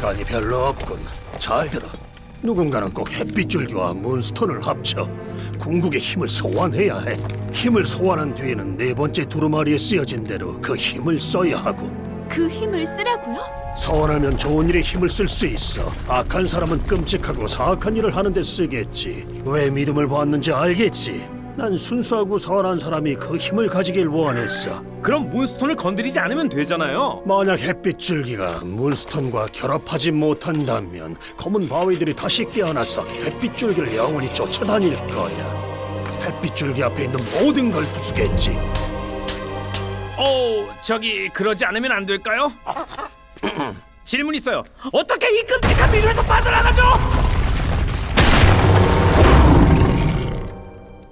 시간이 별로 없군. 잘 들어. 누군가는 꼭 햇빛줄기와 문스톤을 합쳐 궁극의 힘을 소환해야 해. 힘을 소환한 뒤에는 네 번째 두루마리에 쓰여진 대로 그 힘을 써야 하고 그 힘을 쓰라고요? 소환하면 좋은 일에 힘을 쓸 수 있어. 악한 사람은 끔찍하고 사악한 일을 하는데 쓰겠지. 왜 믿음을 보았는지 알겠지. 난 순수하고 선한 사람이 그 힘을 가지길 원했어. 그럼 문스톤을 건드리지 않으면 되잖아요. 만약 햇빛 줄기가 문스톤과 결합하지 못한다면 검은 바위들이 다시 깨어나서 햇빛 줄기를 영원히 쫓아다닐 거야. 햇빛 줄기 앞에 있는 모든 걸 부수겠지. 어, 저기 그러지 않으면 안 될까요? 질문 있어요. 어떻게 이 끔찍한 미로에서 빠져나가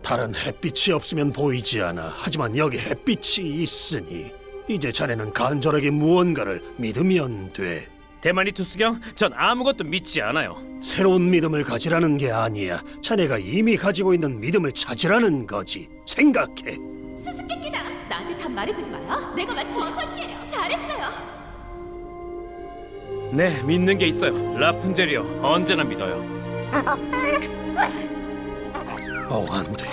다른 햇빛이 없으면 보이지 않아. 하지만 여기 햇빛이 있으니 이제 자네는 간절하게 무언가를 믿으면 돼. 대만이 투수경, 전 아무것도 믿지 않아요. 새로운 믿음을 가지라는 게 아니야. 자네가 이미 가지고 있는 믿음을 찾으라는 거지. 생각해. 수수께끼다. 나한테 답 말해주지 마요. 내가 마침 어서시에요. 잘했어요. 네, 믿는 게 있어요. 라푼젤이요. 언제나 믿어요. 어, 안 돼.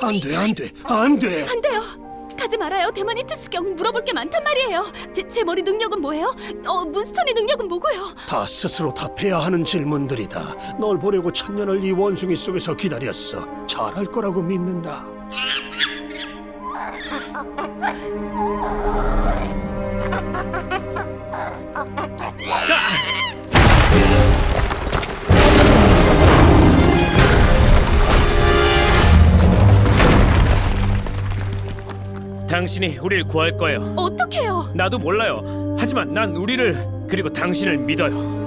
안 돼, 안 돼, 안 돼. 안 돼요. 가지 말아요. 대만이 투수경 물어볼 게 많단 말이에요. 제, 제 머리 능력은 뭐예요? 어, 문스턴의 능력은 뭐고요? 다 스스로 답해야 하는 질문들이다. 널 보려고 천년을 이 원숭이 속에서 기다렸어. 잘할 거라고 믿는다. 당신이 우리를 구할 거예요. 어떡해요? 나도 몰라요. 하지만 난 우리를 그리고 당신을 믿어요.